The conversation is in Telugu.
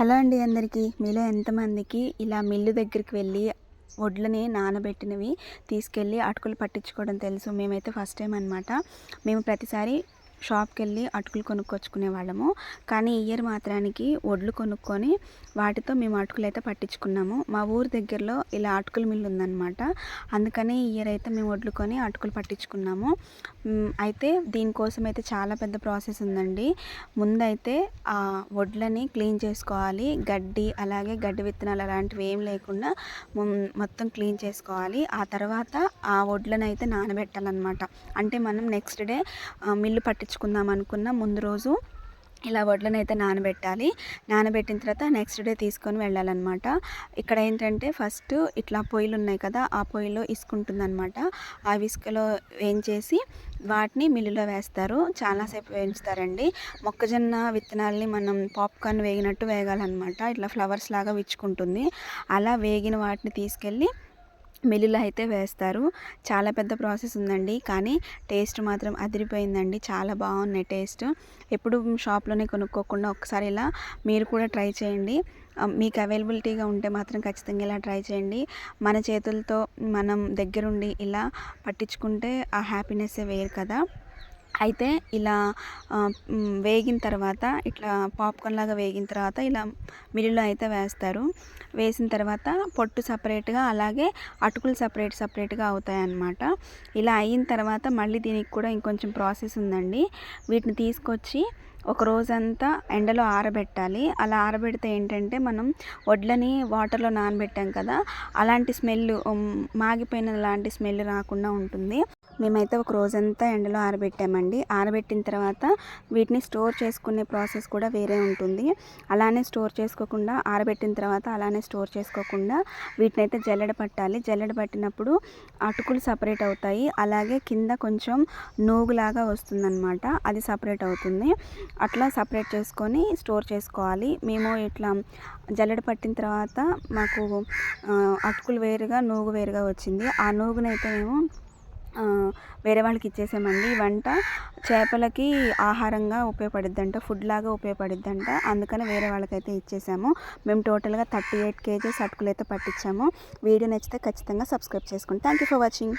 హలో అండి అందరికీ. మీలో ఎంతమందికి ఇలా మిల్లు దగ్గరికి వెళ్ళి వడ్లని నానబెట్టినవి తీసుకెళ్ళి అటుకులు పట్టించుకోవడం తెలుసు. మేమైతే ఫస్ట్ టైం అనమాట మేము ప్రతిసారి షాప్కి వెళ్ళి అటుకులు కొనుక్కొచ్చుకునే వాళ్ళము. కానీ ఇయర్ మాత్రానికి వడ్లు కొనుక్కొని వాటితో మేము అటుకులు అయితే పట్టించుకున్నాము. మా ఊరు దగ్గరలో ఇలా అటుకుల మిల్లు ఉందన్నమాట. అందుకని ఇయర్ అయితే మేము వడ్లు కొని అటుకులు పట్టించుకున్నాము. అయితే దీనికోసం అయితే చాలా పెద్ద ప్రాసెస్ ఉందండి. ముందైతే ఆ వడ్లని క్లీన్ చేసుకోవాలి. గడ్డి అలాగే గడ్డి విత్తనాలు అలాంటివి ఏం లేకుండా మొత్తం క్లీన్ చేసుకోవాలి. ఆ తర్వాత ఆ వడ్లను అయితే నానబెట్టాలన్నమాట. అంటే మనం నెక్స్ట్ డే మిల్లు పట్టి తెచ్చుకుందాం అనుకున్న ముందు రోజు ఇలా వడ్లను అయితే నానబెట్టాలి. నానబెట్టిన తర్వాత నెక్స్ట్ డే తీసుకొని వెళ్ళాలన్నమాట. ఇక్కడ ఏంటంటే ఫస్ట్ ఇట్లా పొయ్యిలు ఉన్నాయి కదా ఆ పొయ్యిలో ఇసుకుంటుందన్నమాట ఆ ఇసుకలో వేయించేసి వాటిని మిల్లులో వేస్తారు. చాలాసేపు వేయించుతారండి. మొక్కజొన్న విత్తనాల్ని మనం పాప్కార్న్ వేగినట్టు వేగాలన్నమాట. ఇట్లా ఫ్లవర్స్ లాగా విచ్చుకుంటుంది. అలా వేగిన వాటిని తీసుకెళ్ళి మిల్లులో అయితే వేస్తారు. చాలా పెద్ద ప్రాసెస్ ఉందండి. కానీ టేస్ట్ మాత్రం అదిరిపోయిందండి. చాలా బాగున్నాయి టేస్ట్. ఎప్పుడు షాప్లోనే కొనుక్కోకుండా ఒకసారి ఇలా మీరు కూడా ట్రై చేయండి. మీకు అవైలబిలిటీగా ఉంటే మాత్రం ఖచ్చితంగా ఇలా ట్రై చేయండి. మన చేతులతో మనం దగ్గరుండి ఇలా పట్టించుకుంటే ఆ హ్యాపీనెస్సే వేరు కదా. అయితే ఇలా వేగిన తర్వాత ఇట్లా పాప్కార్న్ లాగా వేగిన తర్వాత ఇలా మిల్లులో అయితే వేస్తారు. వేసిన తర్వాత పొట్టు సపరేట్గా అలాగే అటుకులు సపరేట్ సపరేట్గా అవుతాయి అన్నమాట ఇలా అయిన తర్వాత మళ్ళీ దీనికి కూడా ఇంకొంచెం ప్రాసెస్ ఉందండి. వీటిని తీసుకొచ్చి ఒక రోజంతా ఎండలో ఆరబెట్టాలి. అలా ఆరబెడితే ఏంటంటే మనం వడ్లని వాటర్లో నానబెట్టాం కదా అలాంటి స్మెల్ మాగిపోయిన లాంటి స్మెల్ రాకుండా ఉంటుంది. మేమైతే ఒక రోజంతా ఎండలో ఆరబెట్టామండి. ఆరబెట్టిన తర్వాత వీటిని స్టోర్ చేసుకునే ప్రాసెస్ కూడా వేరే ఉంటుంది. అలానే స్టోర్ చేసుకోకుండా ఆరబెట్టిన తర్వాత అలానే స్టోర్ చేసుకోకుండా వీటిని అయితే జల్లెడ పట్టాలి. జల్లెడ పట్టినప్పుడు అటుకులు సపరేట్ అవుతాయి. అలాగే కింద కొంచెం నూగులాగా వస్తుందన్నమాట. అది సపరేట్ అవుతుంది. అట్లా సపరేట్ చేసుకొని స్టోర్ చేసుకోవాలి. మేము ఇట్లా జల్లెడ పట్టిన తర్వాత మాకు అటుకులు వేరుగా నూగు వేరుగా వచ్చింది. ఆ నూగునైతే మేము వేరే వాళ్ళకి ఇచ్చేసామండి. ఈ వంట చేపలకి ఆహారంగా ఉపయోగపడిద్దంట ఫుడ్ లాగా ఉపయోగపడిద్దంట. అందుకని వేరే వాళ్ళకైతే ఇచ్చేసాము. మేము టోటల్గా థర్టీ ఎయిట్ కేజీస్ అటుకులు అయితే పట్టించాము. వీడియో నచ్చితే ఖచ్చితంగా సబ్స్క్రైబ్ చేసుకోండి థ్యాంక్ యూ ఫర్ వాచింగ్.